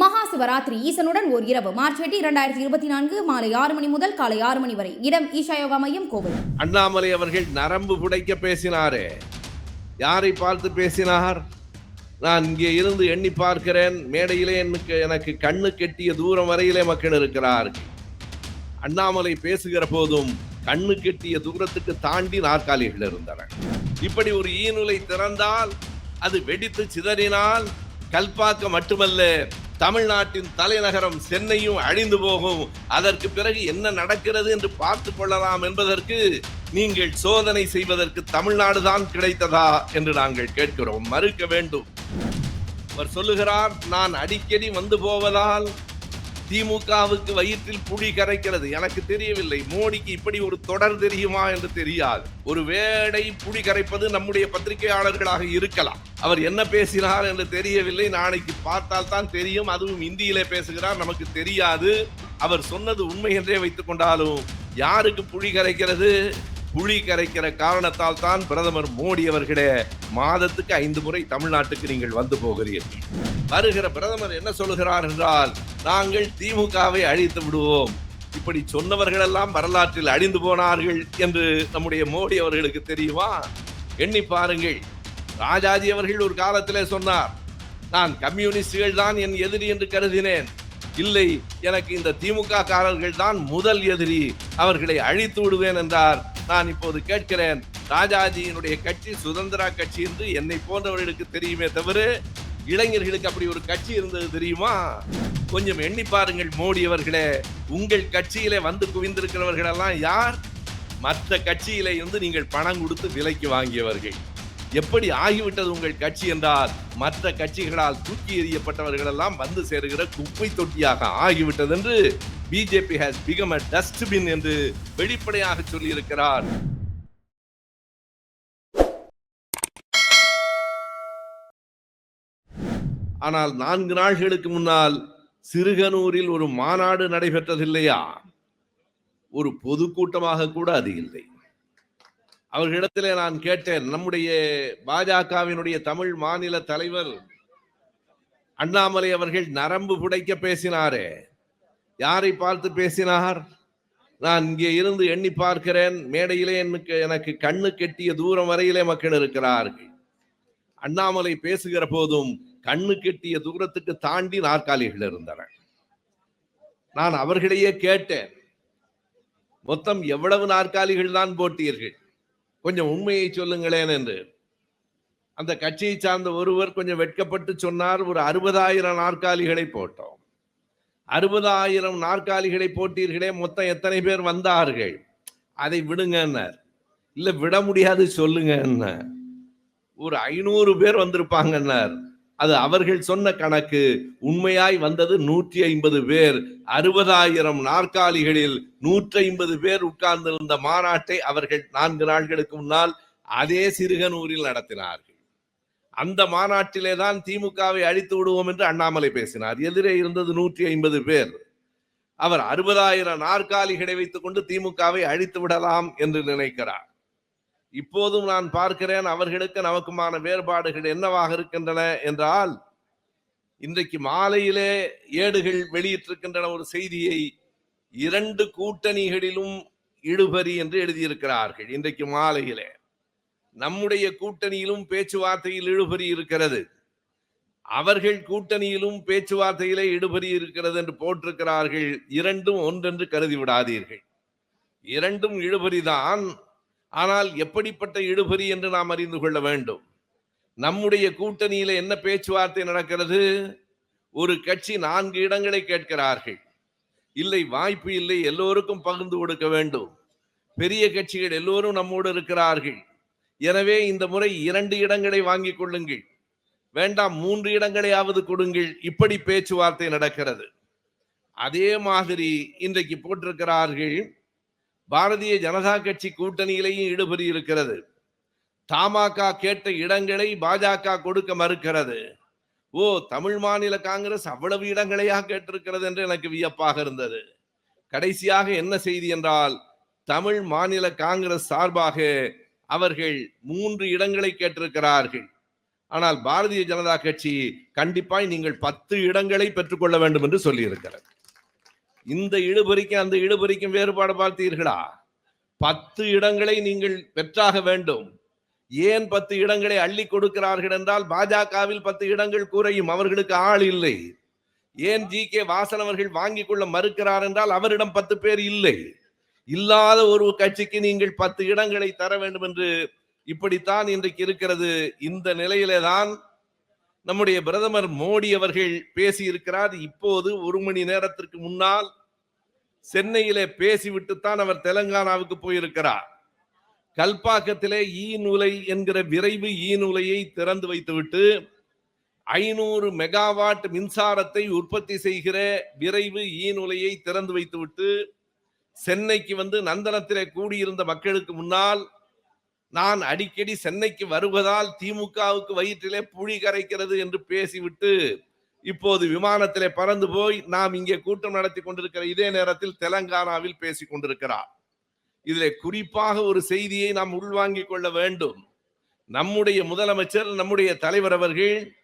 மகா சிவராத்திரி ஈசனுடன் ஓர் இரவு. மார்ச் எட்டு இரண்டாயிரத்தி இருபத்தி நான்கு மாலை ஆறு மணி முதல் காலை ஆறு மணி வரை. இடம் ஈஷா யோகா மையம் கோவில். அண்ணாமலை அவர்கள் நரம்பு புடைக்க பேசினாரே. யாரை பார்த்து பேசினார்? நான் இங்கே இருந்து எண்ணி பார்க்கிறேன். மேடையிலே எனக்கு எனக்கு கண்ணு கெட்டிய தூரம் வரையிலே மக்கள் இருக்கிறார் அண்ணாமலை பேசுகிற போதும் கண்ணு கெட்டிய தூரத்துக்கு தாண்டி நாற்காலிகள் இருந்தன. இப்படி ஒரு ஈநுலை திறந்தால் அது வெடித்து சிதறினால் கல்பாக்க மட்டுமல்ல தமிழ்நாட்டின் தலைநகரம் சென்னையும் அழிந்து போகும். அதற்கு பிறகு என்ன நடக்கிறது என்று பார்த்து கொள்ளலாம் என்பதற்கு நீங்கள் சோதனை செய்வதற்கு தமிழ்நாடு தான் கிடைத்ததா என்று நாங்கள் கேட்கிறோம். மறுக்க வேண்டும். அவர் சொல்லுகிறார் நான் அடிக்கடி வந்து போவதால் திமுகவுக்கு வயிற்றில் புலி கரைக்கிறது. எனக்கு தெரியவில்லை. மோடிக்கு இப்படி ஒரு தொடர் தெரியுமா என்று தெரியாது. ஒரு வேடை புலி கரைப்பது நம்முடைய பத்திரிகையாளர்களாக இருக்கலாம். அவர் என்ன பேசினார் என்று தெரியவில்லை. நாளைக்கு பார்த்தால் தான் தெரியும். அதுவும் இந்தியிலே பேசுகிறார். நமக்கு தெரியாது. அவர் சொன்னது உண்மை என்றே வைத்துக் கொண்டாலும் யாருக்கு புலி கரைக்கிறது? புலி கரைக்கிற காரணத்தால் தான் பிரதமர் மோடி அவர்களே மாதத்துக்கு ஐந்து முறை தமிழ்நாட்டுக்கு நீங்கள் வந்து போகிறீர்கள். வருகிற பிரதமர் என்ன சொல்லுகிறார் என்றால் நாங்கள் திமுகவை அழித்து விடுவோம். இப்படி சொன்னவர்களெல்லாம் வரலாற்றில் அழிந்து போனார்கள் என்று நம்முடைய மோடி அவர்களுக்கு தெரியுமா? எண்ணி பாருங்கள். ராஜாஜி அவர்கள் ஒரு காலத்திலே சொன்னார் நான் கம்யூனிஸ்டுகள் தான் என் எதிரி என்று கருதினேன். இல்லை எனக்கு இந்த திமுக காரர்கள் தான் முதல் எதிரி. அவர்களை அழித்து விடுவேன் என்றார். நான் இப்போது கேட்கிறேன் ராஜாஜியினுடைய கட்சி சுதந்திரா கட்சி என்று என்னை போன்றவர்களுக்கு தெரியுமே தவிர இளைஞர்களுக்கு அப்படி ஒரு கட்சி இருந்தது தெரியுமா? கொஞ்சம் எண்ணி பாருங்கள் மோடி அவர்களே. உங்கள் கட்சியிலே வந்து குவிந்திருக்கிறவர்கள் எல்லாம் யார்? மற்ற கட்சியிலே வந்து நீங்கள் பணம் கொடுத்து விலைக்கு வாங்கியவர்கள். எப்படி ஆகிவிட்டது உங்கள் கட்சி என்றால் மற்ற கட்சிகளால் தூக்கி எறியப்பட்டவர்கள் எல்லாம் வந்து சேருகிற குப்பை தொட்டியாக ஆகிவிட்டது என்று BJP has become a dustbin என்று வெளிப்படையாக சொல்லியிருக்கிறார். ஆனால் நான்கு நாள்களுக்கு முன்னால் சிறுகனூரில் ஒரு மாநாடு நடைபெற்றதில்லையா? ஒரு பொதுக்கூட்டமாக கூட அது இல்லை. அவர்களிடத்திலே நான் கேட்டேன் நம்முடைய பாஜகவினுடைய தமிழ் மாநில தலைவர் அண்ணாமலை அவர்கள் நரம்பு புடைக்க பேசினாரே. யாரை பார்த்து பேசினார்? நான் இங்கே இருந்து எண்ணி பார்க்கிறேன் மேடையிலே எனக்கு எனக்கு கண்ணு கெட்டிய தூரம் வரையிலே மக்கள் இருக்கிறார்கள். அண்ணாமலை பேசுகிற போதும் கண்ணு கெட்டிய தூரத்துக்கு தாண்டி நாற்காலிகள் இருந்தன. நான் அவர்களையே கேட்டேன் மொத்தம் எவ்வளவு நாற்காலிகள் தான் போட்டீர்கள்? கொஞ்சம் உண்மையை சொல்லுங்களேன் என்று. அந்த கட்சியை சார்ந்த ஒருவர் கொஞ்சம் வெட்கப்பட்டு சொன்னார் ஒரு அறுபதாயிரம் நாற்காலிகளை போட்டோம். அறுபதாயிரம் நாற்காலிகளை போட்டீர்களே மொத்தம் எத்தனை பேர் வந்தார்கள்? அதை விடுங்கன்னார். இல்லை விட முடியாது சொல்லுங்க ஒரு ஐநூறு பேர் வந்திருப்பாங்கன்னார். அது அவர்கள் சொன்ன கணக்கு. உண்மையாய் வந்தது நூற்றி ஐம்பது பேர். அறுபதாயிரம் நாற்காலிகளில் நூற்றி ஐம்பது பேர் உட்கார்ந்திருந்த மாநாட்டை அவர்கள் நான்கு நாட்களுக்கு முன்னால் அதே சிறுகனூரில் நடத்தினார்கள். அந்த மாநாட்டிலே தான் திமுகவை அழித்து விடுவோம் என்று அண்ணாமலை பேசினார். எதிரே இருந்தது நூற்றி ஐம்பது பேர். அவர் அறுபதாயிரம் நாற்காலிகளை வைத்துக் கொண்டு திமுகவை அழித்து விடலாம் என்று நினைக்கிறார். இப்போதும் நான் பார்க்கிறேன் அவர்களுக்கு நமக்குமான வேறுபாடுகள் என்னவாக இருக்கின்றன என்றால் இன்றைக்கு மாலையிலே ஏடுகள் வெளியிட்டிருக்கின்றன ஒரு செய்தியை இரண்டு கூட்டணிகளிலும் இழுபறி என்று எழுதியிருக்கிறார்கள் இன்றைக்கு மாலையிலே. நம்முடைய கூட்டணியிலும் பேச்சுவார்த்தையில் இழுபறி இருக்கிறது. அவர்கள் கூட்டணியிலும் பேச்சுவார்த்தையிலே இடுபறி இருக்கிறது என்று போட்டிருக்கிறார்கள். இரண்டும் ஒன்றென்று கருதி விடாதீர்கள். இரண்டும் இழுபறிதான் ஆனால் எப்படிப்பட்ட இழுபறி என்று நாம் அறிந்து கொள்ள வேண்டும். நம்முடைய கூட்டணியில என்ன பேச்சுவார்த்தை நடக்கிறது? ஒரு கட்சி நான்கு இடங்களை கேட்கிறார்கள். இல்லை வாய்ப்பு இல்லை எல்லோருக்கும் பகிர்ந்து கொடுக்க வேண்டும். பெரிய கட்சிகள் எல்லோரும் நம்மோடு இருக்கிறார்கள். எனவே இந்த முறை இரண்டு இடங்களை வாங்கிக் கொள்ளுங்கள். வேண்டாம் மூன்று இடங்களையாவது கொடுங்கள். இப்படி பேச்சுவார்த்தை நடக்கிறது. அதே மாதிரி இன்றைக்கு போட்டிருக்கிறார்கள் பாரதிய ஜனதா கட்சி கூட்டணியிலேயும் ஈடுபடி இருக்கிறது தமாக கேட்ட இடங்களை பாஜக கொடுக்க மறுக்கிறது. ஓ தமிழ் மாநில காங்கிரஸ் அவ்வளவு இடங்களையா கேட்டிருக்கிறது என்று எனக்கு வியப்பாக இருந்தது. கடைசியாக என்ன செய்தி என்றால் தமிழ் மாநில காங்கிரஸ் சார்பாக அவர்கள் மூன்று இடங்களை கேட்டிருக்கிறார்கள். ஆனால் பாரதிய ஜனதா கட்சி கண்டிப்பாய் நீங்கள் பத்து இடங்களை பெற்றுக்கொள்ள வேண்டும் என்று சொல்லியிருக்கிறது. இந்த இழுபறிக்கும் அந்த இழுபறிக்கும் வேறுபாடு பார்த்தீர்களா? பத்து இடங்களை நீங்கள் பெற்றாக வேண்டும். ஏன் பத்து இடங்களை அள்ளி கொடுக்கிறார்கள் என்றால் பாஜகவில் பத்து இடங்கள் குறையும் அவர்களுக்கு ஆள் இல்லை. ஏன் ஜி கே வாசன் அவர்கள் வாங்கிக் கொள்ள மறுக்கிறார் என்றால் அவரிடம் பத்து பேர் இல்லை. இல்லாத ஒரு கட்சிக்கு நீங்கள் பத்து இடங்களை தர வேண்டும் என்று இப்படித்தான் இன்றைக்கு இருக்கிறது. இந்த நிலையிலே தான் நம்முடைய பிரதமர் மோடி அவர்கள் பேசியிருக்கிறார். இப்போது ஒரு மணி நேரத்திற்கு முன்னால் சென்னையிலே பேசிவிட்டுத்தான் அவர் தெலங்கானாவுக்கு போயிருக்கிறார். கல்பாக்கத்திலே ஈ நூலை என்கிற விரைவு ஈ நூலையை திறந்து வைத்துவிட்டு ஐநூறு மெகாவாட் மின்சாரத்தை உற்பத்தி செய்கிற விரைவு ஈ நூலையை திறந்து வைத்துவிட்டு சென்னைக்கு வந்து நந்தனத்திலே கூடியிருந்த மக்களுக்கு முன்னால் நான் அடிக்கடி சென்னைக்கு வருவதால் திமுகவுக்கு வயிற்றிலே புழி கரைக்கிறது என்று பேசிவிட்டு இப்போது விமானத்திலே பறந்து போய் நாம் இங்கே கூட்டம் நடத்தி கொண்டிருக்கிற இதே நேரத்தில் தெலங்கானாவில் பேசிக் கொண்டிருக்கிறார். இதிலே குறிப்பாக ஒரு செய்தியை நாம் உள்வாங்கிக் கொள்ள வேண்டும். நம்முடைய முதலமைச்சர் நம்முடைய தலைவர் அவர்கள்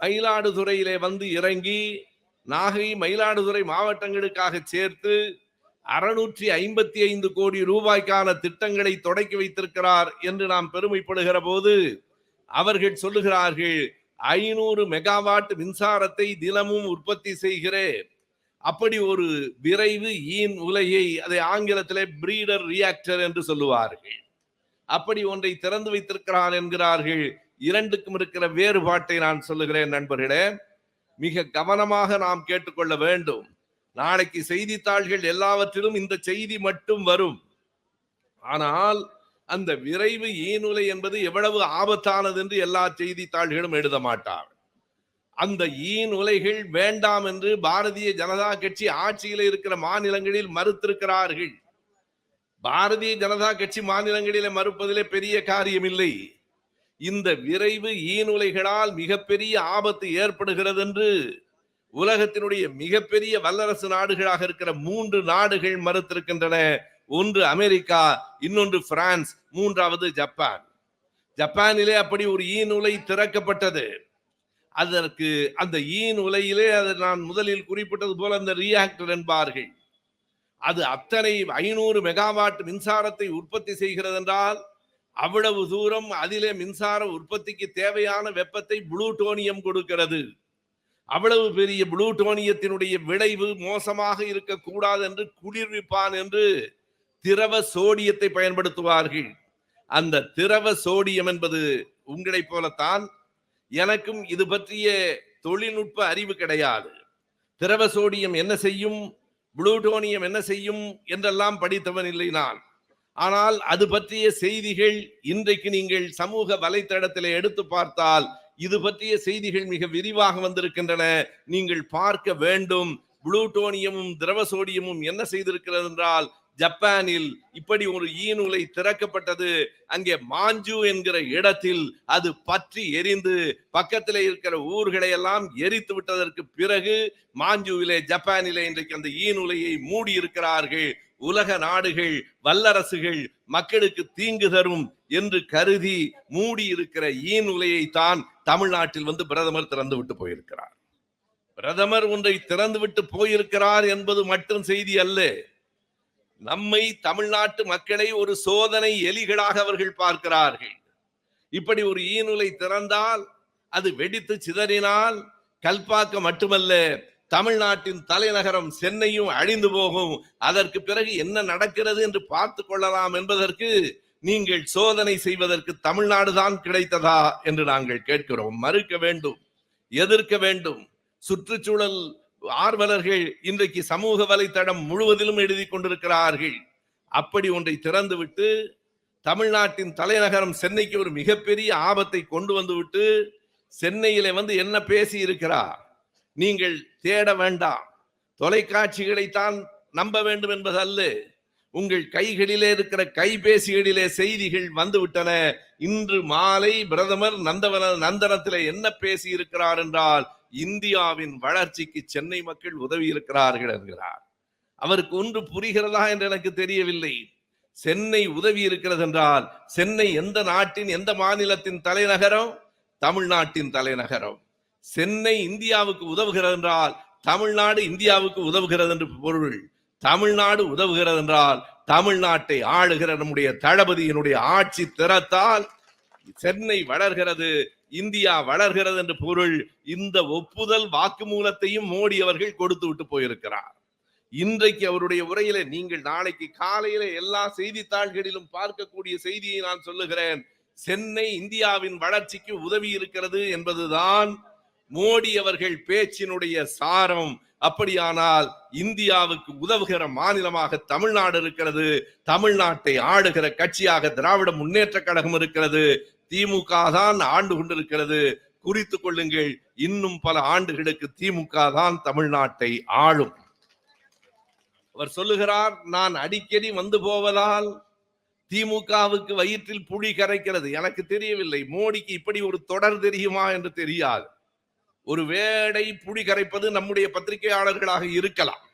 மயிலாடுதுறையிலே வந்து இறங்கி நாகை மயிலாடுதுறை மாவட்டங்களுக்காக சேர்த்து அறுநூற்றி ஐம்பத்தி ஐந்து கோடி ரூபாய்க்கான திட்டங்களை தொடக்கி வைத்திருக்கிறார் என்று நாம் பெருமைப்படுகிற போது அவர்கள் சொல்லுகிறார்கள் ஐநூறு மெகாவாட் மின்சாரத்தை தினமும் உற்பத்தி செய்கிறேன். அப்படி ஒரு விரைவு ஈன் உலையை அதை ஆங்கிலத்திலே பிரீடர் ரியாக்டர் என்று சொல்லுவார்கள். அப்படி ஒன்றை திறந்து வைத்திருக்கிறார் என்கிறார்கள். இரண்டுக்கும் இருக்கிற வேறுபாட்டை நான் சொல்லுகிறேன் நண்பர்களே. மிக கவனமாக நாம் கேட்டுக்கொள்ள வேண்டும். நாளைக்கு செய்தித்தாள்கள் எல்லாவற்றிலும் இந்த செய்தி மட்டும் வரும். ஆனால் அந்த விரைவு ஈநுலை என்பது எவ்வளவு ஆபத்தானது என்று எல்லா செய்தித்தாள்களும் எழுத மாட்டார் அந்த ஈன் உலைகள் வேண்டாம் என்று பாரதிய ஜனதா கட்சி ஆட்சியில் இருக்கிற மாநிலங்களில் மறுத்திருக்கிறார்கள். பாரதிய ஜனதா கட்சி மாநிலங்களிலே மறுப்பதிலே பெரிய காரியம் இல்லை இந்த விரைவு ஈநுலைகளால் மிகப்பெரிய ஆபத்து ஏற்படுகிறது என்று உலகத்தினுடைய மிகப்பெரிய வல்லரசு நாடுகளாக இருக்கிற மூன்று நாடுகள் மறுத்திருக்கின்றன. ஒன்று அமெரிக்கா இன்னொன்று பிரான்ஸ் மூன்றாவது ஜப்பான். ஜப்பானிலே அப்படி ஒரு ஈன் உலை திறக்கப்பட்டது. அதற்கு அந்த ஈன் உலையிலே அது நான் முதலில் குறிப்பிட்டது போல அந்த ரியாக்டர் என்பார்கள். அது அத்தனை ஐநூறு மெகாவாட் மின்சாரத்தை உற்பத்தி செய்கிறது என்றால் அவ்வளவு தூரம் அதிலே மின்சார உற்பத்திக்கு தேவையான வெப்பத்தை புளூட்டோனியம் கொடுக்கிறது. அவ்வளவு பெரிய புளூட்டோனியத்தினுடைய விளைவு மோசமாக இருக்கக்கூடாது என்று குளிர்விப்பான் என்று திரவ சோடியத்தை பயன்படுத்துவார்கள். அந்த திரவ சோடியம் என்பது உங்களைப் போலத்தான் எனக்கும் இது பற்றிய தொழில்நுட்ப அறிவு கிடையாது. திரவ சோடியம் என்ன செய்யும்? புளூட்டோனியம் என்ன செய்யும்? என்றெல்லாம் படித்தவன் இல்லை நான். ஆனால் அது பற்றிய செய்திகள் இன்றைக்கு நீங்கள் சமூக வலைத்தளத்தில் எடுத்து பார்த்தால் இது பற்றிய செய்திகள் மிக விரிவாக வந்திருக்கின்றன. நீங்கள் பார்க்க வேண்டும். புளூட்டோனியமும் திரவ சோடியமும் என்ன செய்திருக்கிறது என்றால் ஜப்பானில் இப்படி ஒரு ஈநூலை திறக்கப்பட்டது. அங்கே மாஞ்சு என்கிற இடத்தில் அது பற்றி எரிந்து பக்கத்தில் இருக்கிற ஊர்களை எல்லாம் எரித்து விட்டதற்கு பிறகு மாஞ்சுவிலே ஜப்பானிலே இன்றைக்கு அந்த ஈநூலையை மூடி இருக்கிறார்கள். உலக நாடுகள் வல்லரசுகள் மக்களுக்கு தீங்கு தரும் என்று கருதி மூடி இருக்கிற ஈநுலையை தான் தமிழ்நாட்டில் வந்து பிரதமர் திறந்து விட்டு போயிருக்கிறார். பிரதமர் ஒன்றை திறந்து விட்டு போயிருக்கிறார் என்பது மட்டும் செய்தி அல்ல. நம்மை தமிழ்நாட்டு மக்களை ஒரு சோதனை எலிகளாக அவர்கள் பார்க்கிறார்கள். இப்படி ஒரு ஈநூலை திறந்தால் அது வெடித்து சிதறினால் கல்பாக்கம் மட்டுமல்ல தமிழ்நாட்டின் தலைநகரம் சென்னையும் அழிந்து போகும். அதற்கு பிறகு என்ன நடக்கிறது என்று பார்த்து கொள்ளலாம் என்பதற்கு நீங்கள் சோதனை செய்வதற்கு தமிழ்நாடு தான் கிடைத்ததா என்று நாங்கள் கேட்கிறோம். மறுக்க வேண்டும் எதிர்க்க வேண்டும். சுற்றுச்சூழல் ஆர்வலர்கள் இன்றைக்கு சமூக வலைத்தளம் முழுவதிலும் எழுதி கொண்டிருக்கிறார்கள். அப்படி ஒன்றை திறந்துவிட்டு தமிழ்நாட்டின் தலைநகரம் சென்னைக்கு ஒரு மிகப்பெரிய ஆபத்தை கொண்டு வந்துவிட்டு சென்னையில வந்து என்ன பேசி இருக்கிறார்? நீங்கள் தேட வேண்டாம். தொலைக்காட்சிகளைத்தான் நம்ப வேண்டும் என்பதல்ல. உங்கள் கைகளிலே இருக்கிற கைபேசிகளிலே செய்திகள் வந்துவிட்டன. இன்று மாலை பிரதமர் நந்தவன நந்தனத்திலே என்ன பேசி இருக்கிறார் என்றால் இந்தியாவின் வளர்ச்சிக்கு சென்னை மக்கள் உதவி இருக்கிறார்கள் என்கிறார். அவருக்கு ஒன்று புரிகிறதா என்று எனக்கு தெரியவில்லை. சென்னை உதவி இருக்கிறது என்றால் சென்னை எந்த நாட்டின் எந்த மாநிலத்தின் தலைநகரம்? தமிழ்நாட்டின் தலைநகரம். சென்னை இந்தியாவுக்கு உதவுகிறது என்றால் தமிழ்நாடு இந்தியாவுக்கு உதவுகிறது என்று பொருள். தமிழ்நாடு உதவுகிறது என்றால் தமிழ்நாட்டை ஆளுகிற நம்முடைய தளபதியினுடைய ஆட்சி திறத்தால் சென்னை வளர்கிறது இந்தியா வளர்கிறது என்று பொருள் இந்த ஒப்புதல் வாக்குமூலத்தையும் மோடி அவர்கள் கொடுத்து விட்டு போயிருக்கிறார். இன்றைக்கு அவருடைய உரையில நீங்கள் நாளைக்கு காலையில எல்லா செய்தித்தாள்களிலும் பார்க்கக்கூடிய செய்தியை நான் சொல்லுகிறேன். சென்னை இந்தியாவின் வளர்ச்சிக்கு உதவி இருக்கிறது என்பதுதான் மோடி அவர்கள் பேச்சினுடைய சாரம். அப்படியானால் இந்தியாவுக்கு உதவுகிற மாநிலமாக தமிழ்நாடு இருக்கிறது தமிழ்நாட்டை ஆடுகிற கட்சியாக திராவிட முன்னேற்ற கழகம் இருக்கிறது திமுக தான் ஆண்டு கொண்டிருக்கிறது. குறித்து கொள்ளுங்கள் இன்னும் பல ஆண்டுகளுக்கு திமுக தான் தமிழ்நாட்டை ஆளும். அவர் சொல்லுகிறார் நான் அடிக்கடி வந்து போவதால் திமுகவுக்கு வயிற்றில் புலி கரைக்கிறது. எனக்கு தெரியவில்லை. மோடிக்கு இப்படி ஒரு தொடர் தெரியுமா என்று தெரியாது. ஒரு வேடை புலி கரைப்பது நம்முடைய பத்திரிகையாளர்களாக இருக்கலாம்.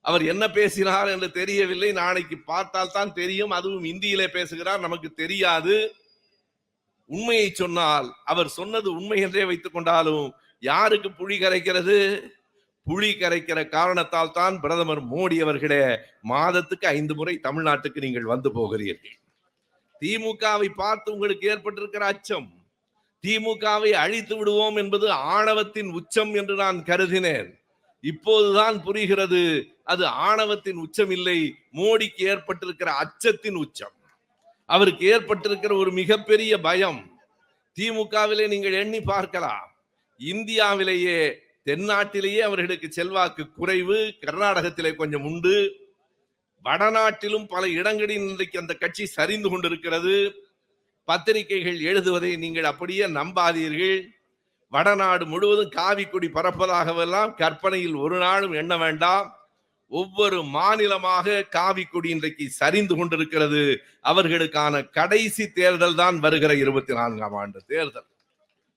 அவர் என்ன பேசினார் என்று தெரியவில்லை. நாளைக்கு பார்த்தால் தான் தெரியும். அதுவும் இந்தியிலே பேசுகிறார். நமக்கு தெரியாது. உண்மையை சொன்னால் அவர் சொன்னது உண்மை என்றே வைத்துக் கொண்டாலும் யாருக்கு புலி கரைக்கிறது? புலி கரைக்கிற காரணத்தால் தான் பிரதமர் மோடி அவர்களே மாதத்துக்கு ஐந்து முறை தமிழ்நாட்டுக்கு நீங்கள் வந்து போகிறீர்கள். திமுகவை பார்த்து உங்களுக்கு ஏற்பட்டிருக்கிற அச்சம். திமுகவை அழித்து விடுவோம் என்பது ஆணவத்தின் உச்சம் என்று நான் கருதினேன். இப்போதுதான் புரிகிறது அது ஆணவத்தின் உச்சம் இல்லை மோடிக்கு ஏற்பட்டிருக்கிற அச்சத்தின் உச்சம். அவருக்கு ஏற்பட்டிருக்கிற ஒரு மிகப்பெரிய பயம் திமுகவிலே நீங்கள் எண்ணி பார்க்கலாம். இந்தியாவிலேயே தென்னாட்டிலேயே அவர்களுக்கு செல்வாக்கு குறைவு கர்நாடகத்திலே கொஞ்சம் உண்டு. வடநாட்டிலும் பல இடங்களில் இன்றைக்கு அந்த கட்சி சரிந்து கொண்டிருக்கிறது. பத்திரிகைகள் எழுதுவதை நீங்கள் அப்படியே நம்பாதீர்கள். வடநாடு முழுவதும் காவி கொடி பறப்பதாகவெல்லாம் கற்பனையில் ஒரு நாளும் எண்ண வேண்டாம். ஒவ்வொரு மாநிலமாக காவி கொடி இன்றைக்கு சரிந்து கொண்டிருக்கிறது. அவர்களுக்கான கடைசி தேர்தல் தான் வருகிற இருபத்தி நான்காம் ஆண்டு தேர்தல்.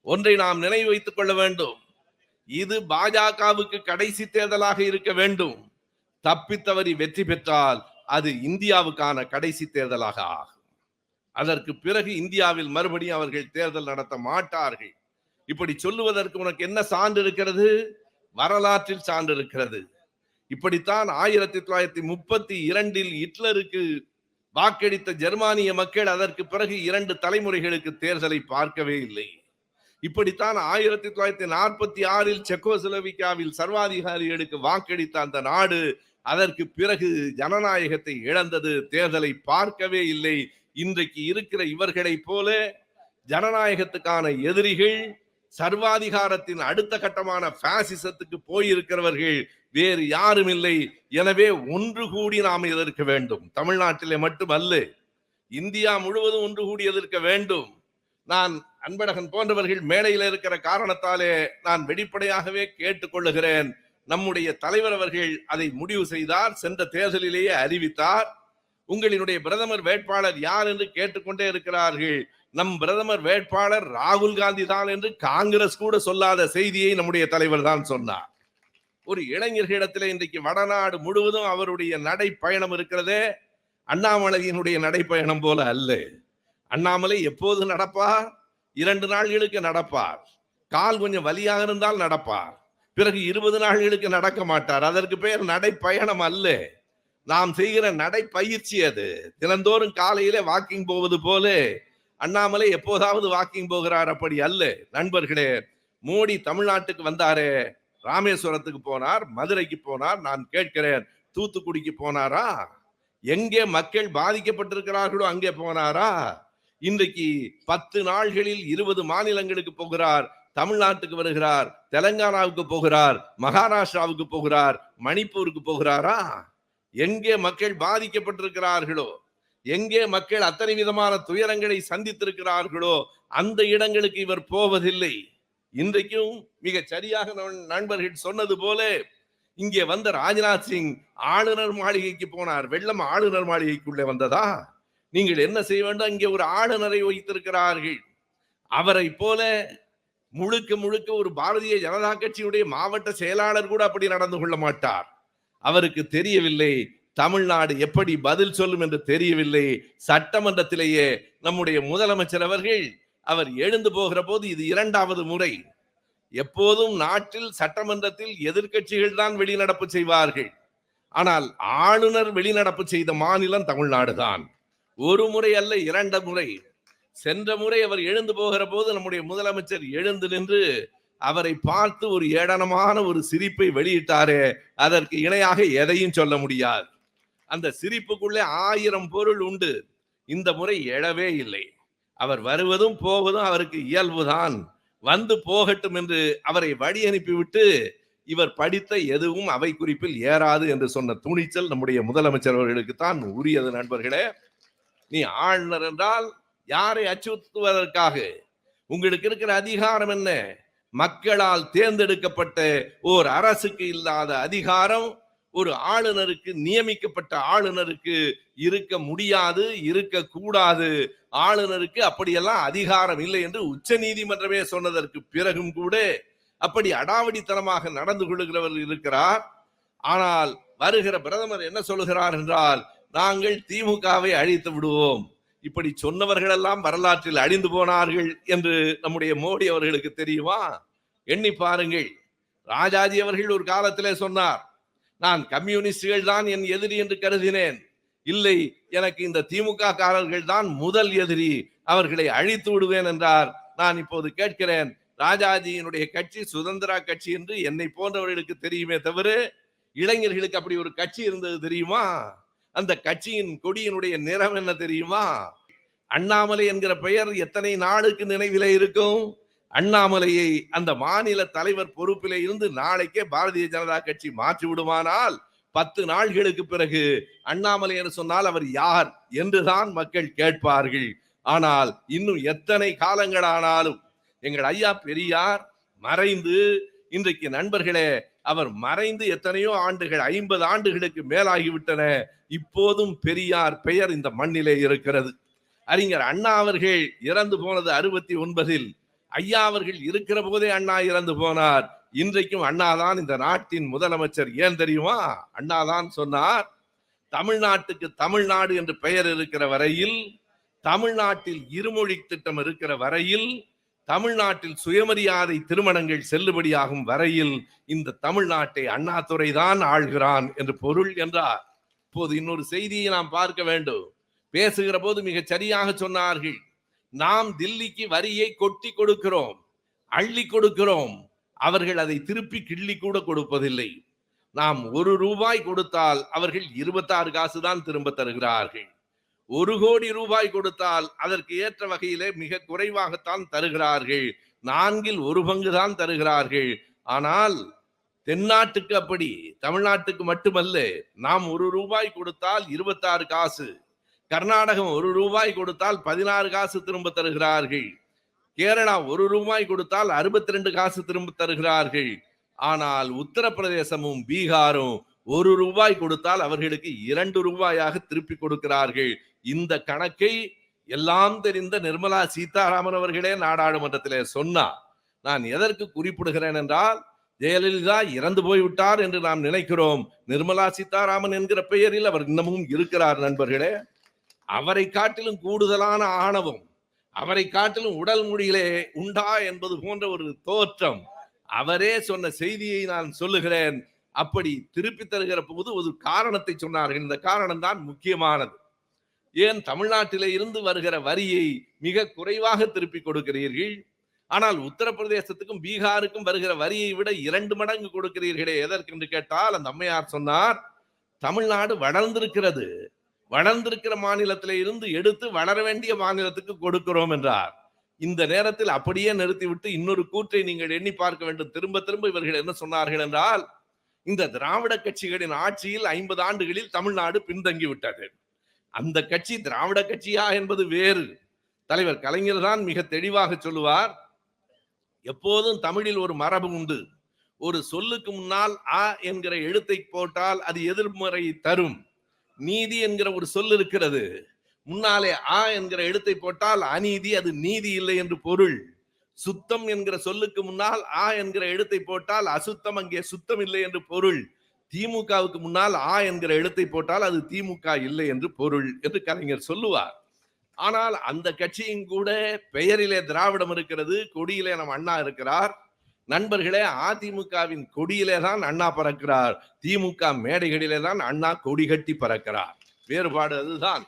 ஒன்றை நாம் நினைவு வைத்துக் கொள்ள வேண்டும். இது பாஜகவுக்கு கடைசி தேர்தலாக இருக்க வேண்டும். தப்பித்தவறி வெற்றி பெற்றால் அது இந்தியாவுக்கான கடைசி தேர்தலாக ஆகும். அதற்கு பிறகு இந்தியாவில் மறுபடியும் அவர்கள் தேர்தல் நடத்த மாட்டார்கள். இப்படி சொல்லுவதற்கு உனக்கு என்ன சான்று இருக்கிறது? வரலாற்றில் சான்று இருக்கிறது. இப்படித்தான் ஆயிரத்தி தொள்ளாயிரத்தி முப்பத்தி இரண்டில் ஹிட்லருக்கு வாக்களித்த ஜெர்மானிய மக்கள் அதற்கு பிறகு இரண்டு தலைமுறைகளுக்கு தேர்தலை பார்க்கவே இல்லை. இப்படித்தான் ஆயிரத்தி தொள்ளாயிரத்தி நாற்பத்தி ஆறில் செக்கோஸ்லோவிக்காவில் சர்வாதிகாரிகளுக்கு வாக்களித்த அந்த நாடு அதற்கு பிறகு ஜனநாயகத்தை இழந்தது. தேர்தலை பார்க்கவே இல்லை. இன்றைக்கு இருக்கிற இவர்களைப் போல ஜனநாயகத்துக்கான எதிரிகள் சர்வாதிகாரத்தின் அடுத்த கட்டமான பாசிசத்துக்கு போயிருக்கிறவர்கள் வேறு யாரும் இல்லை. எனவே ஒன்று கூடி நாம் எதிர்க்க வேண்டும். தமிழ்நாட்டிலே மட்டுமல்ல இந்தியா முழுவதும் ஒன்று கூடி எதிர்க்க வேண்டும். நான் அன்பழகன் போன்றவர்கள் மேடையில் இருக்கிற காரணத்தாலே நான் வெளிப்படையாகவே கேட்டுக்கொள்ளுகிறேன் நம்முடைய தலைவர் அவர்கள் அதை முடிவு செய்தார் சென்ற தேர்தலிலேயே அறிவித்தார். உங்களினுடைய பிரதமர் வேட்பாளர் யார் என்று கேட்டுக்கொண்டே இருக்கிறார்கள். நம் பிரதமர் வேட்பாளர் ராகுல் காந்தி தான் என்று காங்கிரஸ் கூட சொல்லாத செய்தியை நம்முடைய தலைவர் தான் சொன்னார். ஒரு இளைஞர்களிடத்தில் இன்றைக்கு வடநாடு முழுவதும் அவருடைய நடைப்பயணம் இருக்கிறதே. அண்ணாமலையினுடைய நடைப்பயணம் போல அல்ல. அண்ணாமலை எப்போது நடப்பார்? இரண்டு நாள்களுக்கு நடப்பார். கால் கொஞ்சம் வலியாக இருந்தால் நடப்பார். பிறகு இருபது நாள்களுக்கு நடக்க மாட்டார். அதற்கு பெயர் நடைப்பயணம் அல்ல. நாம் செய்கிற நடைப்பயிற்சி அது. தினந்தோறும் காலையிலே வாக்கிங் போவது போல அண்ணாமலை எப்போதாவது வாக்கிங் போகிறார் அப்படி அல்ல. நண்பர்களே மோடி தமிழ்நாட்டுக்கு வந்தாரே ராமேஸ்வரத்துக்கு போனார் மதுரைக்கு போனார் நான் கேட்கிறேன் தூத்துக்குடிக்கு போனாரா? எங்கே மக்கள் பாதிக்கப்பட்டிருக்கிறார்களோ அங்கே போனாரா? இன்றைக்கு பத்து நாள்களில் இருபது மாநிலங்களுக்கு போகிறார் தமிழ்நாட்டுக்கு வருகிறார் தெலங்கானாவுக்கு போகிறார் மகாராஷ்டிராவுக்கு போகிறார் மணிப்பூருக்கு போகிறாரா? எங்கே மக்கள் பாதிக்கப்பட்டிருக்கிறார்களோ எங்கே மக்கள் அத்தனை விதமான துயரங்களை சந்தித்திருக்கிறார்களோ அந்த இடங்களுக்கு இவர் போவதில்லை. இன்றைக்கும் மிக சரியாக நண்- நண்பர்கள் சொன்னது போல இங்கே வந்த ராஜ்நாத் சிங் ஆளுநர் மாளிகைக்கு போனார். வெள்ளம் ஆளுநர் மாளிகைக்குள்ளே வந்ததா? நீங்கள் என்ன செய்ய வேண்டும்? இங்கே ஒரு ஆளுநரை வைத்திருக்கிறார்கள். அவரை போல முழுக்க முழுக்க ஒரு பாரதிய ஜனதா கட்சியுடைய மாவட்ட செயலாளர் கூட அப்படி நடந்து கொள்ள மாட்டார். அவருக்கு தெரியவில்லை. தமிழ்நாடு எப்படி பதில் சொல்லும் என்று தெரியவில்லை. சட்டமன்றத்திலேயே நம்முடைய முதலமைச்சர் அவர்கள் அவர் எழுந்து போகிற போது இது இரண்டாவது முறை. எப்போதும் நாட்டில் சட்டமன்றத்தில் எதிர்கட்சிகள் தான் வெளிநடப்பு செய்வார்கள். ஆனால் ஆளுநர் வெளிநடப்பு செய்த மாநிலம் தமிழ்நாடு தான். ஒரு முறை அல்ல இரண்டு முறை. சென்ற முறை அவர் எழுந்து போகிற போது நம்முடைய முதலமைச்சர் எழுந்து நின்று அவரை பார்த்து ஒரு ஏடனமான ஒரு சிரிப்பை வெளியிட்டாரே அதற்கு இணையாக எதையும் சொல்ல முடியாது. அந்த சிரிப்புக்குள்ளே ஆயிரம் பொருள் உண்டு. இந்த முறை எழவே இல்லை. அவர் வருவதும் போவதும் அவருக்கு இயல்புதான். வந்து போகட்டும் என்று அவரை வழி அனுப்பிவிட்டு இவர் படித்த எதுவும் அவை குறிப்பில் ஏறாது என்று சொன்ன துணிச்சல் நம்முடைய முதலமைச்சர் அவர்களுக்கு தான் உரியது நண்பர்களே. நீ ஆளுநர் என்றால் யாரை அச்சுறுத்துவதற்காக? உங்களுக்கு இருக்கிற அதிகாரம் என்ன? மக்களால் தேர்ந்தெடுக்கப்பட்ட ஓர் அரசுக்கு இல்லாத அதிகாரம் ஒரு ஆளுநருக்கு நியமிக்கப்பட்ட ஆளுநருக்கு இருக்க முடியாது இருக்க கூடாது. ஆளுநருக்கு அப்படியெல்லாம் அதிகாரம் இல்லை என்று உச்ச நீதிமன்றமே சொன்னதற்கு பிறகும் கூட அப்படி அடாவடித்தனமாக நடந்து கொள்கிறவர் இருக்கிறார். ஆனால் வருகிற பிரதமர் என்ன சொல்லுகிறார் என்றால் நாங்கள் திமுகவை அழித்து விடுவோம். இப்படி சொன்னவர்களெல்லாம் வரலாற்றில் அழிந்து போனார்கள் என்று நம்முடைய மோடி அவர்களுக்கு தெரியுமா? எண்ணி பாருங்கள். ராஜாஜி அவர்கள் ஒரு காலத்திலே சொன்னார் நான் கம்யூனிஸ்டுகள் தான் என் எதிரி என்று கருதினேன். இல்லை எனக்கு இந்த திமுக காரர்கள் தான் முதல் எதிரி. அவர்களை அழித்து விடுவேன் என்றார். நான் இப்போது கேட்கிறேன் ராஜாஜியினுடைய கட்சி சுதந்திரா கட்சி என்று என்னை போன்றவர்களுக்கு தெரியுமே தவிர இளைஞர்களுக்கு அப்படி ஒரு கட்சி இருந்தது தெரியுமா? அந்த கட்சியின் கொடியினுடைய நிறம் என்ன தெரியுமா? அண்ணாமலை என்கிற பெயர் எத்தனை நாளுக்கு நினைவிலே இருக்கும்? அண்ணாமலையை அந்த மாநில தலைவர் பொறுப்பிலே இருந்து நாளைக்கே பாரதிய ஜனதா கட்சி மாற்றி விடுமானால் பத்து நாள்களுக்கு பிறகு அண்ணாமலை என்று சொன்னால் அவர் யார் என்றுதான் மக்கள் கேட்பார்கள். ஆனால் இன்னும் எத்தனை காலங்களானாலும் எங்கள் ஐயா பெரியார் மறைந்து இன்றைக்கு நண்பர்களே அவர் மறைந்து எத்தனையோ ஆண்டுகள் ஐம்பது ஆண்டுகளுக்கு மேலாகிவிட்டன. இப்போதும் பெரியார் பெயர் இந்த மண்ணிலே இருக்கிறது. அறிஞர் அண்ணா அவர்கள் இறந்து போனது அறுபத்தி ஒன்பதில் ஐயா அவர்கள் இருக்கிற போதே அண்ணா இறந்து போனார். இன்றைக்கும் அண்ணாதான் இந்த நாட்டின் முதலமைச்சர். ஏன் தெரியுமா? அண்ணாதான் சொன்னார் தமிழ்நாட்டுக்கு தமிழ்நாடு என்று பெயர் இருக்கிற வரையில் தமிழ்நாட்டில் இருமொழி திட்டம் இருக்கிற வரையில் தமிழ்நாட்டில் சுயமரியாதை திருமணங்கள் செல்லுபடியாகும் வரையில் இந்த தமிழ்நாட்டை அண்ணாதுரை தான் ஆள்கிறான் என்று பொருள் என்றார். இப்போது இன்னொரு செய்தியை நாம் பார்க்க வேண்டும். பேசுகிற போது மிக சரியாக சொன்னார்கள். நாம் தில்லிக்கு வரியை கொட்டி கொடுக்கிறோம் அள்ளி கொடுக்கிறோம். அவர்கள் அதை திருப்பி கிள்ளி கூட கொடுப்பதில்லை. நாம் ஒரு ரூபாய் கொடுத்தால் அவர்கள் இருபத்தாறு காசு தான் திரும்ப தருகிறார்கள். ஒரு கோடி ரூபாய் கொடுத்தால் அதற்கு ஏற்ற வகையிலே மிக குறைவாகத்தான் தருகிறார்கள். நான்கில் ஒரு பங்கு தான் தருகிறார்கள். ஆனால் தென்னாட்டுக்கு அப்படி தமிழ்நாட்டுக்கு மட்டுமல்ல நாம் ஒரு ரூபாய் கொடுத்தால் இருபத்தாறு காசு கர்நாடகம் ஒரு ரூபாய் கொடுத்தால் பதினாறு காசு திரும்ப தருகிறார்கள். கேரளா ஒரு ரூபாய் கொடுத்தால் அறுபத்தி ரெண்டு காசு திரும்ப தருகிறார்கள். ஆனால் உத்தரப்பிரதேசமும் பீகாரும் ஒரு ரூபாய் கொடுத்தால் அவர்களுக்கு இரண்டு ரூபாயாக திருப்பி கொடுக்கிறார்கள். இந்த கணக்கை எல்லாம் தெரிந்த நிர்மலா சீதாராமன் அவர்களே நாடாளுமன்றத்திலே சொன்னார். நான் எதற்கு குறிப்பிடுகிறேன் என்றால் ஜெயலலிதா இறந்து போய்விட்டார் என்று நாம் நினைக்கிறோம். நிர்மலா சீதாராமன் என்கிற பெயரில் அவர் இன்னமும் இருக்கிறார் நண்பர்களே. அவரை காட்டிலும் கூடுதலான ஆணவம் அவரை காட்டிலும் உடல் மொழியிலே உண்டா என்பது போன்ற ஒரு தோற்றம் அவரே சொன்ன செய்தியை நான் சொல்லுகிறேன். அப்படி திருப்பி தருகிற போது ஒரு காரணத்தை சொன்னார்கள். இந்த காரணம் தான் முக்கியமானது. ஏன் தமிழ்நாட்டிலே இருந்து வருகிற வரியை மிக குறைவாக திருப்பி கொடுக்கிறீர்கள்? ஆனால் உத்தரப்பிரதேசத்துக்கும் பீகாருக்கும் வருகிற வரியை விட இரண்டு மடங்கு கொடுக்கிறீர்களே எதற்கு என்று கேட்டால் அந்த அம்மையார் சொன்னார் தமிழ்நாடு வளர்ந்திருக்கிறது. வளர்ந்திருக்கிற மாநிலத்தில இருந்து எடுத்து வளர வேண்டிய மாநிலத்துக்கு கொடுக்கிறோம் என்றார். இந்த நேரத்தில் அப்படியே நிறுத்திவிட்டு இன்னொரு கூற்றை நீங்கள் எண்ணி பார்க்க வேண்டும். திரும்ப திரும்ப இவர்கள் என்ன சொன்னார்கள் என்றால் இந்த திராவிட கட்சிகளின் ஆட்சியில் ஐம்பது ஆண்டுகளில் தமிழ்நாடு பின்தங்கி விட்டது அந்த கட்சி திராவிட கட்சியா என்பது வேறு. தலைவர் கலைஞர் தான் மிக தெளிவாக சொல்லுவார் எப்போதும் தமிழில் ஒரு மரபு உண்டு. ஒரு சொல்லுக்கு முன்னால் அ என்கிற எழுத்தை போட்டால் அது எதிர்மறை தரும். நீதி என்கிற ஒரு சொல் இருக்கிறது. முன்னாலே ஆ என்கிற எழுத்தை போட்டால் அநீதி அது நீதி இல்லை என்று பொருள். சுத்தம் என்கிற சொல்லுக்கு முன்னால் ஆ என்கிற எழுத்தை போட்டால் அசுத்தம் அங்கே சுத்தம் இல்லை என்று பொருள். திமுகவுக்கு முன்னால் ஆ என்கிற எழுத்தை போட்டால் அது திமுக இல்லை என்று பொருள் என்று கலைஞர் சொல்லுவார். ஆனால் அந்த கட்சியும் கூட பெயரிலே திராவிடம் இருக்கிறது கொடியிலே நம் அண்ணா இருக்கிறார். நண்பர்களே அதிமுகவின் கொடியிலே தான் அண்ணா பறக்கிறார். திமுக மேடைகளிலே தான் அண்ணா கொடி கட்டி பறக்கிறார். வேறுபாடு அதுதான்.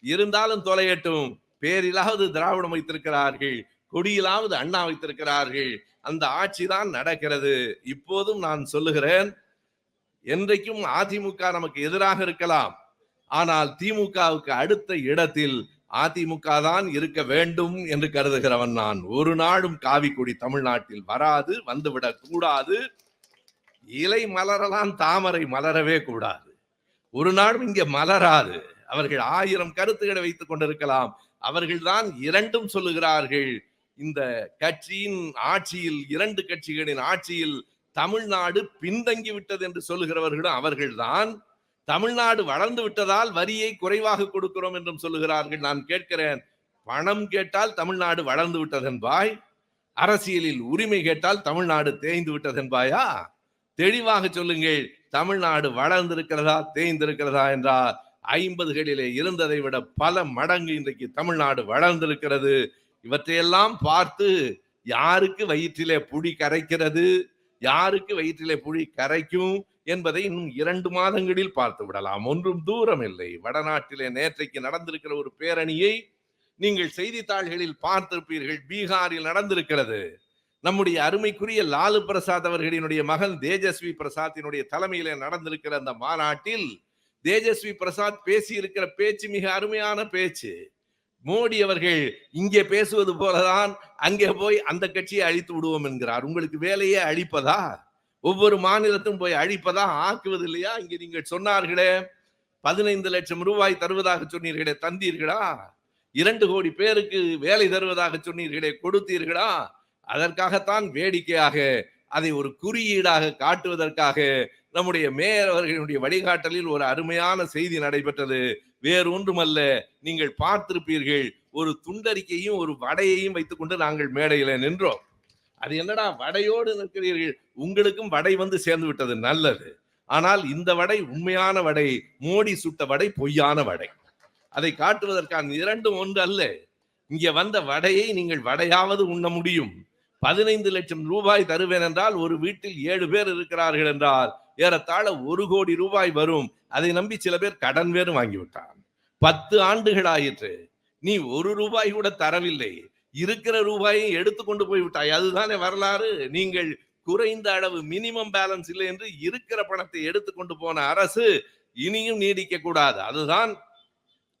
இருந்தாலும் தொலையட்டும். பேரிலாவது திராவிடம் வைத்திருக்கிறார்கள். கொடியிலாவது அண்ணா வைத்திருக்கிறார்கள். அந்த ஆட்சி தான் நடக்கிறது. இப்போதும் நான் சொல்லுகிறேன் என்றைக்கும் அதிமுக நமக்கு எதிராக இருக்கலாம். ஆனால் திமுகவுக்கு அடுத்த இடத்தில் அதிமுக தான் இருக்க வேண்டும் என்று கருதுகிறவன் நான். ஒரு நாளும் காவிக்குடி தமிழ்நாட்டில் வராது வந்துவிடக் கூடாது. இலை மலரலாம் தாமரை மலரவே கூடாது. ஒரு நாளும் இங்கே மலராது. அவர்கள் ஆயிரம் கருத்துக்களை வைத்துக் கொண்டிருக்கலாம். அவர்கள்தான் இரண்டும் சொல்லுகிறார்கள். இந்த கட்சியின் ஆட்சியில் இரண்டு கட்சிகளின் ஆட்சியில் தமிழ்நாடு பின்தங்கி விட்டது என்று சொல்லுகிறவர்களும் அவர்கள்தான். தமிழ்நாடு வளர்ந்து விட்டதால் வரியை குறைவாக கொடுக்கிறோம் என்றும் சொல்லுகிறார்கள். நான் கேட்கிறேன் பணம் கேட்டால் தமிழ்நாடு வளர்ந்து விட்டதென்பாய்? அரசியலில் உரிமை கேட்டால் தமிழ்நாடு தேய்ந்து விட்டதென்பாயா? தெளிவாக சொல்லுங்கள் தமிழ்நாடு வளர்ந்திருக்கிறதா தேய்ந்திருக்கிறதா என்றால் ஐம்பதுகளிலே இருந்ததை விட பல மடங்கு இன்றைக்கு தமிழ்நாடு வளர்ந்திருக்கிறது. இவற்றையெல்லாம் பார்த்து யாருக்கு வயிற்றிலே புடி கரைக்கிறது? யாருக்கு வயிற்றிலே புடி கரைக்கும்? என்பதை இன்னும் இரண்டு மாதங்களில் பார்த்து விடலாம். ஒன்றும் தூரம் இல்லை. வடநாட்டிலே நேற்றைக்கு நடந்திருக்கிற ஒரு பேரணியை நீங்கள் செய்தித்தாள்களில் பார்த்திருப்பீர்கள். பீகாரில் நடந்திருக்கிறது. நம்முடைய அருமைக்குரிய லாலு பிரசாத் அவர்களினுடைய மகன் தேஜஸ்வி பிரசாத்தினுடைய தலைமையிலே நடந்திருக்கிற அந்த மாநாட்டில் தேஜஸ்வி பிரசாத் பேசி இருக்கிற பேச்சு மிக அருமையான பேச்சு. மோடி அவர்கள் இங்கே பேசுவது போலதான் அங்கே போய் அந்த கட்சியை அழித்து விடுவோம் என்கிறார். உங்களுக்கு வேலையே அழிப்பதா? ஒவ்வொரு மாநிலத்தும் போய் அழிப்பதா ஆக்குவது இல்லையா? இங்கே நீங்கள் சொன்னார்களே பதினைந்து லட்சம் ரூபாய் தருவதாக சொன்னீர்களே தந்தீர்களா? இரண்டு கோடி பேருக்கு வேலை தருவதாக சொன்னீர்களே கொடுத்தீர்களா? அதற்காகத்தான் வேடிக்கையாக அதை ஒரு குறியீடாக காட்டுவதற்காக நம்முடைய மேயர் அவர்களுடைய வழிகாட்டலில் ஒரு அருமையான செய்தி நடைபெற்றது. வேறு ஒன்றுமல்ல நீங்கள் பார்த்திருப்பீர்கள் ஒரு துண்டறிக்கையும் ஒரு வடையையும் வைத்துக்கொண்டு நாங்கள் மேடையில நின்றோம். அது என்னடா வடையோடு நிற்கிறீர்கள்? உங்களுக்கும் வடை வந்து சேர்ந்து விட்டது நல்லது. ஆனால் இந்த வடை உண்மையான வடை மோடி சுட்ட வடை பொய்யான வடை. அதை காட்டுவதற்கான இரண்டும் ஒன்று அல்ல இங்கே வந்த வடையை நீங்கள் வடையாவது உண்ண முடியும். பதினைந்து லட்சம் ரூபாய் தருவேன் என்றால் ஒரு வீட்டில் ஏழு பேர் இருக்கிறார்கள் என்றால் ஏறத்தாழ ஒரு கோடி ரூபாய் வரும். அதை நம்பி சில பேர் கடன் வேறு வாங்கிவிட்டான். பத்து ஆண்டுகள் ஆயிற்று. நீ ஒரு ரூபாய் கூட தரவில்லை. இருக்கிற ரூபாயை எடுத்துக்கொண்டு போய் விட்டாய். அதுதானே வரலாறு. நீங்கள் குறைந்த அளவு மினிமம் பேலன்ஸ் இல்லை என்று இருக்கிற பணத்தை எடுத்துக்கொண்டு போன அரசு இனியும் நீடிக்க கூடாது. அதுதான்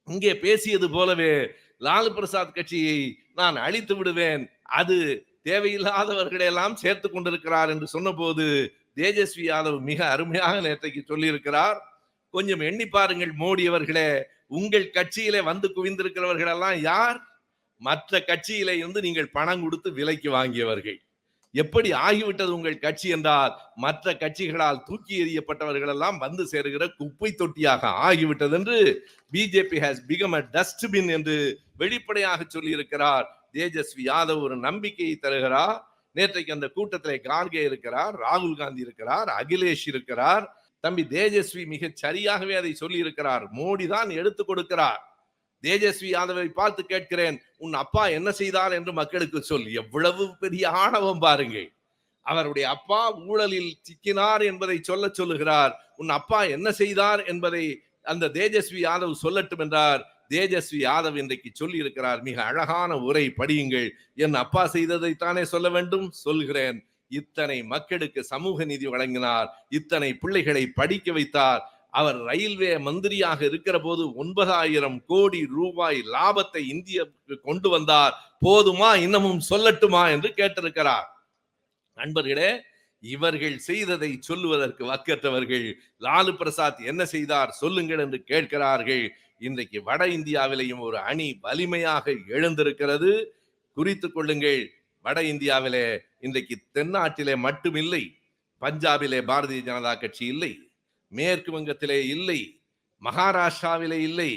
இங்கே பேசியது போலவே லாலு பிரசாத் கட்சியை நான் அழித்து விடுவேன். அது தேவையில்லாதவர்களெல்லாம் சேர்த்து கொண்டிருக்கிறார் என்று சொன்னபோது தேஜஸ்வி யாதவ் மிக அருமையாக நேற்றைக்கு சொல்லியிருக்கிறார். கொஞ்சம் எண்ணி பாருங்கள் மோடி அவர்களே. உங்கள் கட்சியிலே வந்து குவிந்திருக்கிறவர்களெல்லாம் யார்? மற்ற கட்சியில இருந்து நீங்கள் பணம் கொடுத்து விலைக்கு வாங்கியவர்கள். எப்படி ஆகிவிட்டது உங்கள் கட்சி என்றால் மற்ற கட்சிகளால் தூக்கி எறியப்பட்டவர்கள் எல்லாம் வந்து சேருகிற குப்பை தொட்டியாக ஆகிவிட்டது என்று BJP has become a dustbin என்று வெளிப்படையாக சொல்லியிருக்கிறார். தேஜஸ்வி யாதவ் ஒரு நம்பிக்கையை தருகிறார். நேற்றைக்கு அந்த கூட்டத்திலே கார்கே இருக்கிறார் ராகுல் காந்தி இருக்கிறார் அகிலேஷ் இருக்கிறார். தம்பி தேஜஸ்வி மிக சரியாகவே அதை சொல்லி இருக்கிறார் மோடி தான் எடுத்து கொடுக்கிறார். தேஜஸ்வி யாதவை பார்த்து கேட்கிறேன் உன் அப்பா என்ன செய்தார்? என்று மக்களுக்கு சொல். எவ்வளவு பெரிய ஆணவம் பாருங்கள் அவருடைய அப்பா ஊழலில் சிக்கினார் என்பதை சொல்ல சொல்லுகிறார். உன் அப்பா என்ன செய்தார்? என்பதை அந்த தேஜஸ்வி யாதவ் சொல்லட்டும் என்றார். தேஜஸ்வி யாதவ் இன்றைக்கு சொல்லி இருக்கிறார் மிக அழகான உரை படியுங்கள். என் அப்பா செய்ததைத்தானே சொல்ல வேண்டும்? சொல்கிறேன். இத்தனை மக்களுக்கு சமூக நீதி வழங்கினார். இத்தனை பிள்ளைகளை படிக்க வைத்தார். அவர் ரயில்வே மந்திரியாக இருக்கிற போது ஒன்பதாயிரம் கோடி ரூபாய் லாபத்தை இந்தியாவுக்கு கொண்டு வந்தார். போதுமா? இன்னமும் சொல்லட்டுமா? என்று கேட்டிருக்கிறார். நண்பர்களே இவர்கள் செய்ததை சொல்லுவதற்கு வக்கற்றவர்கள் லாலு பிரசாத் என்ன செய்தார்? சொல்லுங்கள் என்று கேட்கிறார்கள். இன்றைக்கு வட இந்தியாவிலேயும் ஒரு அணி வலிமையாக எழுந்திருக்கிறது. குறித்து கொள்ளுங்கள். வட இந்தியாவிலே இன்றைக்கு தென்னாட்டிலே மட்டுமில்லை பஞ்சாபிலே பாரதிய ஜனதா கட்சி இல்லை. மேற்கு வங்கத்திலே இல்லை மகாராஷ்டிராவிலே இல்லை.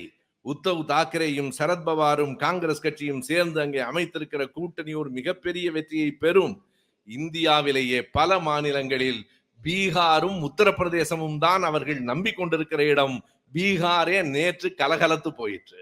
உத்தவ் தாக்கரேயும் சரத்பவாரும் காங்கிரஸ் கட்சியும் சேர்ந்து அங்கே அமைத்திருக்கிற கூட்டணி ஒரு மிகப்பெரிய வெற்றியை பெறும். இந்தியாவிலேயே பல மாநிலங்களில் பீகாரும் உத்தரப்பிரதேசமும் தான் அவர்கள் நம்பிக்கொண்டிருக்கிற இடம். பீகாரே நேற்று கலகலத்து போயிற்று.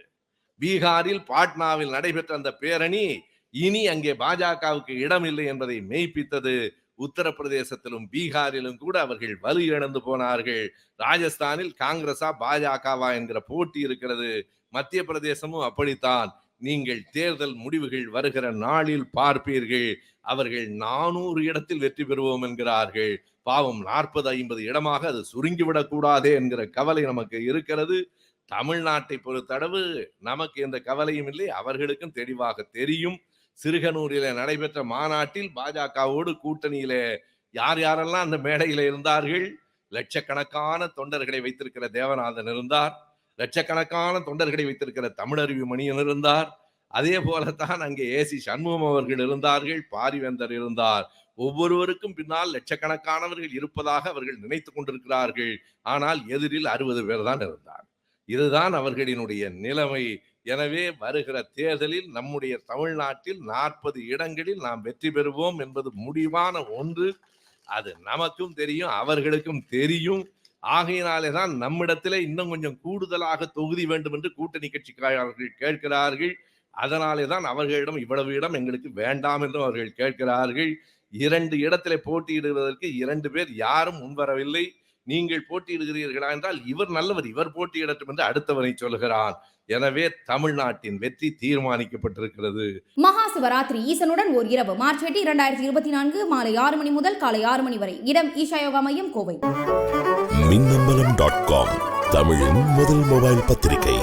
பீகாரில் பாட்னாவில் நடைபெற்ற அந்த பேரணி இனி அங்கே பாஜகவுக்கு இடம் இல்லை என்பதை மெய்ப்பித்தது உத்தரப்பிரதேசத்திலும் பீகாரிலும் கூட அவர்கள் வலு இழந்து போனார்கள். ராஜஸ்தானில் காங்கிரஸா பாஜகவா என்கிற போட்டி இருக்கிறது. மத்திய பிரதேசமும் அப்படித்தான். நீங்கள் தேர்தல் முடிவுகள் வருகிற நாளில் பார்ப்பீர்கள். அவர்கள் நானூறு இடத்தில் வெற்றி பெறுவோம் என்கிறார்கள். பாவம் நாற்பது ஐம்பது இடமாக அது சுருங்கிவிடக் கூடாதே என்கிற கவலை நமக்கு இருக்கிறது. தமிழ்நாட்டை பொறுத்தளவு நமக்கு எந்த கவலையும் இல்லை. அவர்களுக்கும் தெளிவாக தெரியும். சிறுகனூரில நடைபெற்ற மாநாட்டில் பாஜகவோடு கூட்டணியிலே யார் யாரெல்லாம் அந்த மேடையில இருந்தார்கள்? லட்சக்கணக்கான தொண்டர்களை வைத்திருக்கிற தேவநாதன் இருந்தார். லட்சக்கணக்கான தொண்டர்களை வைத்திருக்கிற தமிழருவி மணியன் இருந்தார். அதே போலத்தான் அங்கே ஏசி சண்முகம் அவர்கள் இருந்தார்கள் பாரிவேந்தர் இருந்தார். ஒவ்வொருவருக்கும் பின்னால் லட்சக்கணக்கானவர்கள் இருப்பதாக அவர்கள் நினைத்து கொண்டிருக்கிறார்கள். ஆனால் எதிரில் அறுபது பேர் தான் இருந்தார் இதுதான் அவர்களினுடைய நிலைமை. எனவே வருகிற தேர்தலில் நம்முடைய தமிழ்நாட்டில் நாற்பது இடங்களில் நாம் வெற்றி பெறுவோம் என்பது முடிவான ஒன்று. அது நமக்கும் தெரியும் அவர்களுக்கும் தெரியும். ஆகையினாலே தான் நம்மிடத்திலே இன்னும் கொஞ்சம் கூடுதலாக தொகுதி வேண்டும் என்று கூட்டணி கட்சிக்காரர்கள் கேட்கிறார்கள். அதனாலே தான் அவர்களிடம் இவ்வளவு இடம் எங்களுக்கு வேண்டாம் என்றும் அவர்கள் கேட்கிறார்கள். இரண்டு இடத்திலே போட்டியிடுவதற்கு இரண்டு பேர் யாரும் முன்வரவில்லை. நீங்கள் போட்டியிடுகிறீர்களா என்றால் இவர் நல்லவர் இவர் போட்டியிடட்டும் என்று அடுத்தவனை சொல்கிறான். எனவே தமிழ்நாட்டின் வெற்றி தீர்மானிக்கப்பட்டிருக்கிறது. மகா சிவராத்திரி ஈசனுடன் ஓர் இரவு. மார்ச் எட்டு இரண்டாயிரத்தி இருபத்தி நான்கு மாலை ஆறு மணி முதல் காலை ஆறு மணி வரை. இடம் ஈஷா யோகா மையம் கோவை. மின்னம்பலம் டாட் காம் தமிழின் முதல் மொபைல் பத்திரிகை.